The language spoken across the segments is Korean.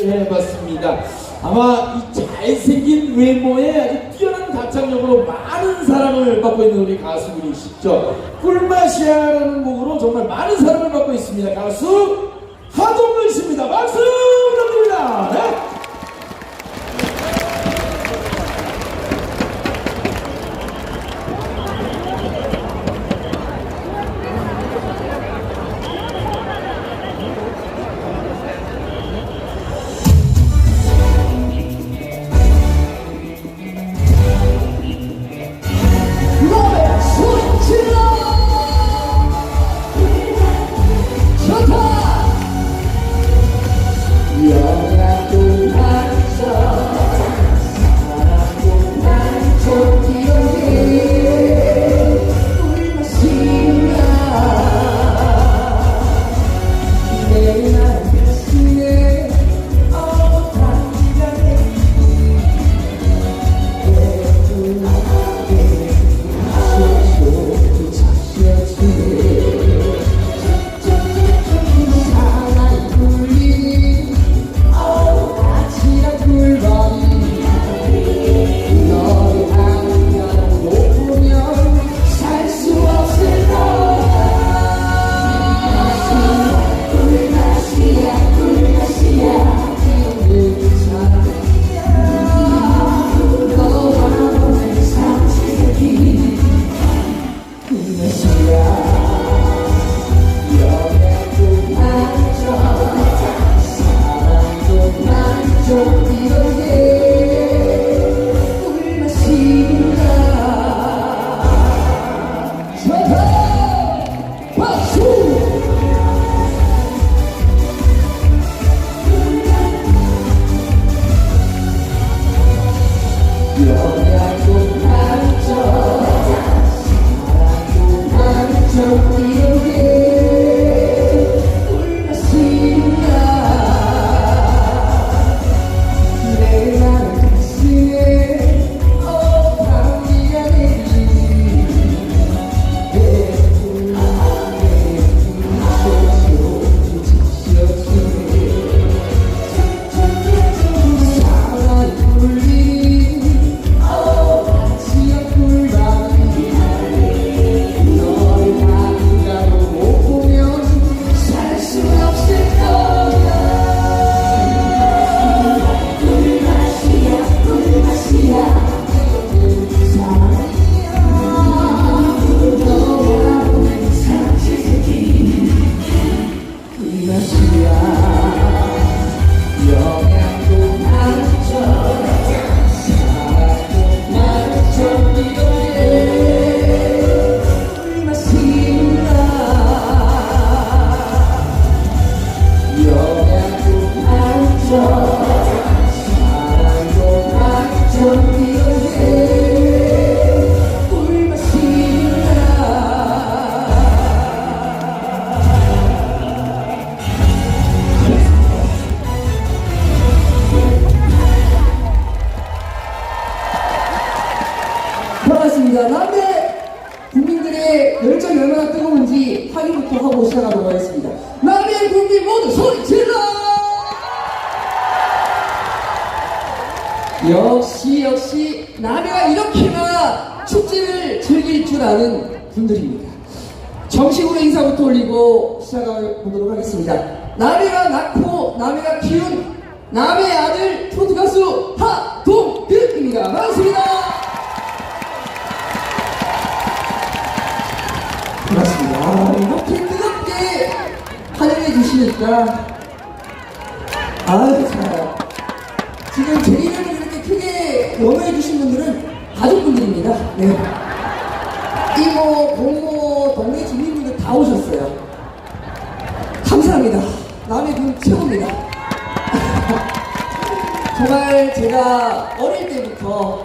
해봤습니다. 아마 이 잘생긴 외모에 아주 뛰어난 가창력으로 많은 사랑을 받고 있는 우리 가수분이시죠. 꿀맛이야라는 곡으로 정말 많은 사랑을 받고 있습니다. 가수 하동근 씨입니다. 박수 부탁드립니다. 네. 국민들의 열정이 얼마나 뜨거운지 확인부터 하고 시작하도록 하겠습니다. 남의 국민 모두 소리 질러! 역시 역시 남해가 이렇게나 축제를 즐길 줄 아는 분들입니다. 정식으로 인사부터 올리고 시작해 보도록 하겠습니다. 남해가 낳고 남해가 키운 남의 아들 트로트 가수 하동득입니다. 반갑습니다. 반갑습니다. 아, 이렇게 뜨겁게 환영해 주시니까 아유 좋아요. 지금 제 이름을 이렇게 크게 영어해 주신 분들은 가족분들입니다. 네. 이모, 고모, 동네 주민분들 다 오셨어요. 감사합니다. 남의 분 최고입니다. 정말 제가 어릴 때부터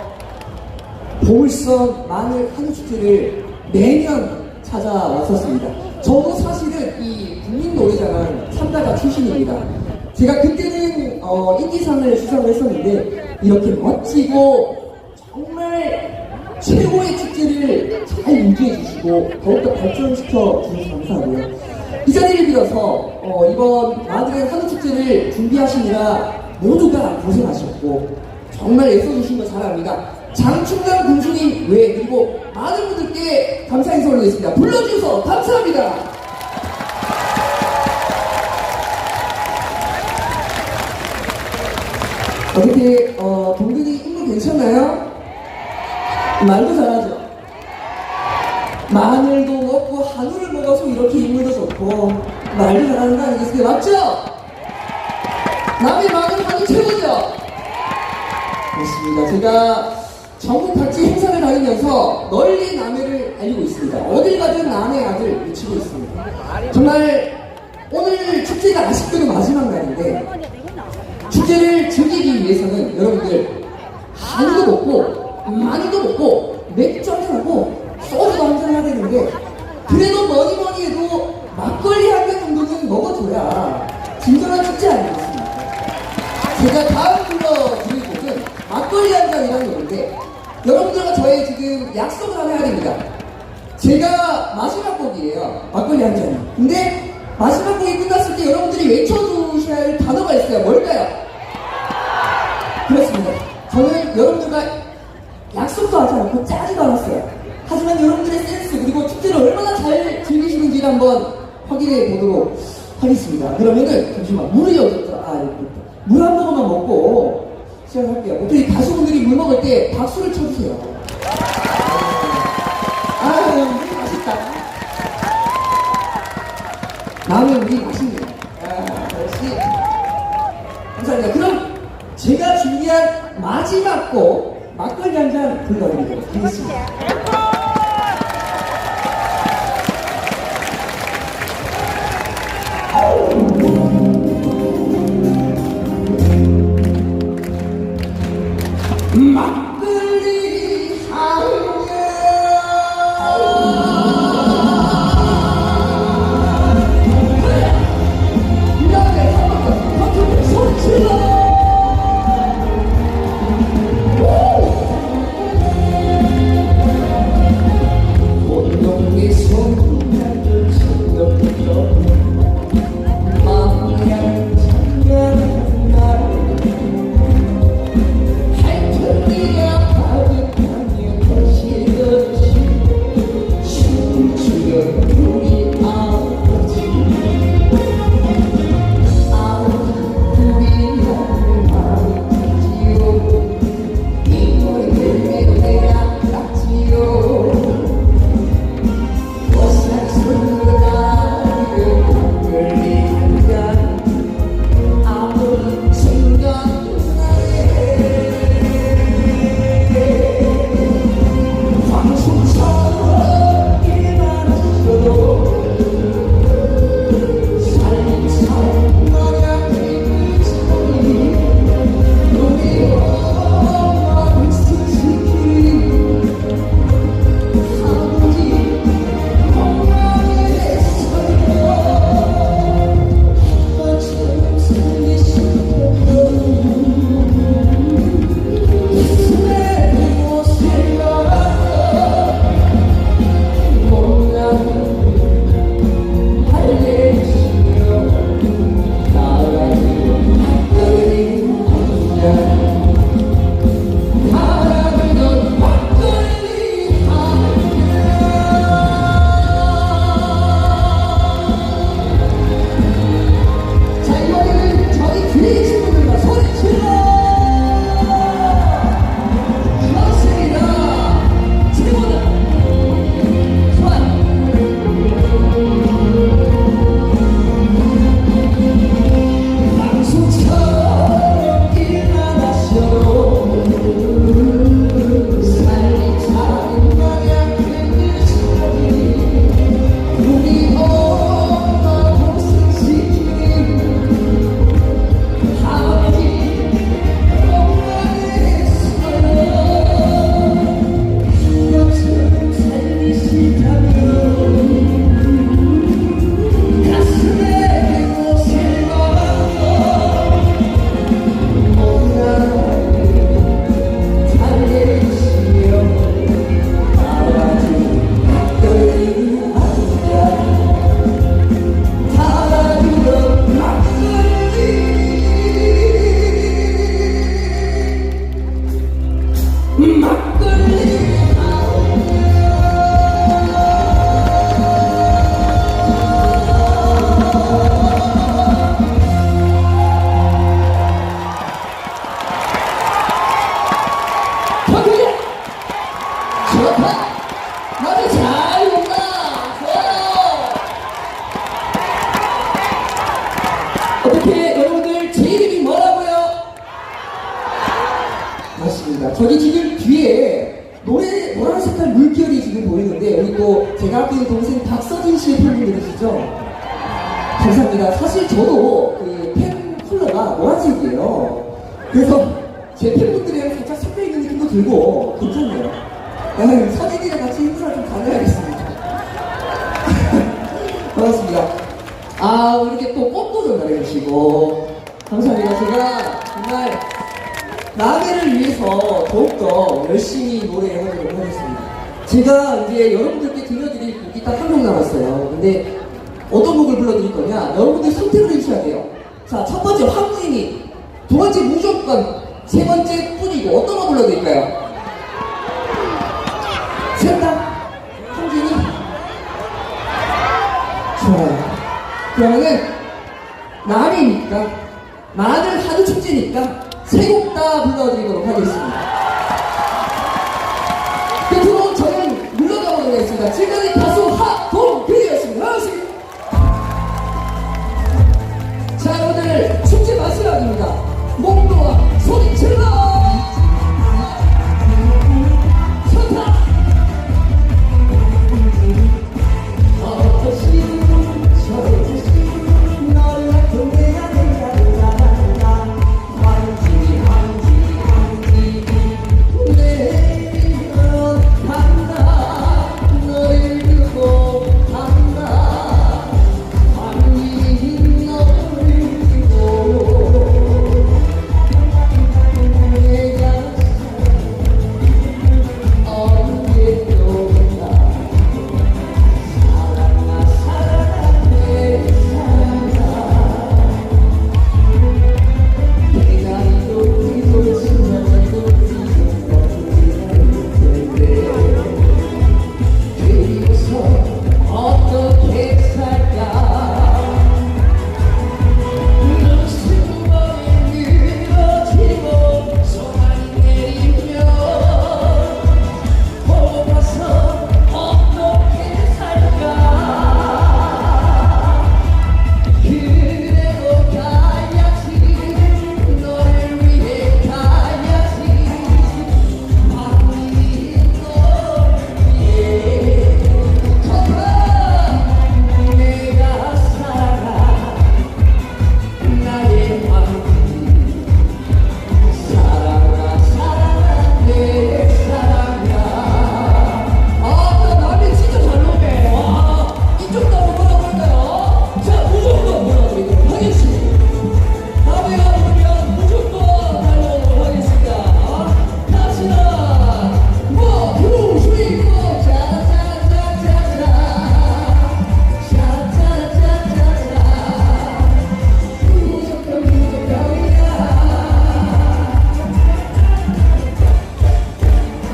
보물섬 마늘 한우 축제를 매년 찾아왔었습니다. 저도 사실은 이 국민 노래자랑 참가자 출신입니다. 제가 그때는 어, 인기상을 수상을 했었는데 이렇게 멋지고 정말 최고의 축제를 잘 유지해 주시고 더욱더 발전시켜 주셔서 감사하고요. 이 자리를 빌어서 어, 이번 마드렌 한우 축제를 준비하시느라 모두가 고생하셨고 정말 애써주신 거 잘 압니다. 장충남 군수님 외 그리고 많은 분들께 감사 인사 올리겠습니다. 불러주셔서 감사합니다. 어떻게 어, 동근이 인물 괜찮나요? 말도 잘하죠. 마늘도 먹고 한우를 먹어서 이렇게 인물도 좋고 말도 잘하는 거 아니겠어요? 맞죠? 남의 마늘 한우 최고죠? 그렇습니다. 제가 전국 각지 행사를 다니면서 널리 남해를 알리고 있습니다. 어딜 가든 남해 아들 외치고 있습니다. 정말 오늘 축제가 아쉽게도 마지막 날인데 축제를 즐기기 위해서는 여러분들 한도 먹고 많이도 먹고 맥주 한잔하고 소주도 한잔 해야 되는데 그래도 뭐니 뭐니 해도 막걸리 한잔 정도는 먹어줘야 진정한 축제 아니겠습니까? 제가 다음 불러드릴 곡은 막걸리 한 잔이라는 노래인데 여러분들과 저의 지금 약속을 하나 해야 됩니다. 제가 마지막 곡이에요. 막걸리 한 잔이. 근데 마지막 곡이 끝났을 때 여러분들이 외쳐주셔야 할 단어가 있어요. 뭘까요? 그렇습니다. 저는 여러분들과 약속도 하지 않고 짜지도 않았어요. 하지만 여러분들의 센스 그리고 축제를 얼마나 잘 즐기시는지 를 한번 확인해 보도록 하겠습니다. 그러면은 잠시만 물이 있더라? 아 여기 있다. 물 한 모금만 먹고 시작할게요. 어떻게 가수분들이 물 먹을 때 박수를 쳐주세요. 아, 물 맛있다. 라면 물이 맛있네요. 아, 역시 감사합니다. 그럼 제가 준비한 마지막 곡 막걸리 한 잔 불러드리도록 하겠습니다. Makul 색깔 물결이 지금 보이는데 우리 또 제가 아끼는 동생 박서진 씨의 팬분들이시죠? 감사합니다. 사실 저도 그 팬 컬러가 노란색이에요. 그래서 제 팬분들이랑 살짝 섞여 있는 느낌도 들고 괜찮네요. 아, 서진이랑 같이 행사 좀 다녀야겠습니다. 반갑습니다. 아, 이렇게 또 꽃도 전달해 주시고 감사합니다. 제가 정말 나베를 위해서 더욱더 열심히 노래하도록 하겠습니다. 제가 이제 여러분들께 들려드릴 곡이 딱 한 곡 남았어요. 근데 어떤 곡을 불러드릴 거냐? 여러분들 선택을 해주셔야 돼요. 자, 첫 번째 황무인이, 두 번째 무조건, 세 번째 뿐이고 어떤 거 불러드릴까요? 셋다 황진이 좋아요. 그러면은 날이니까 마늘 하루 축제니까 세 곡 다 불러드리도록 하겠습니다. 목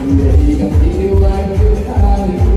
Let me feel like this time.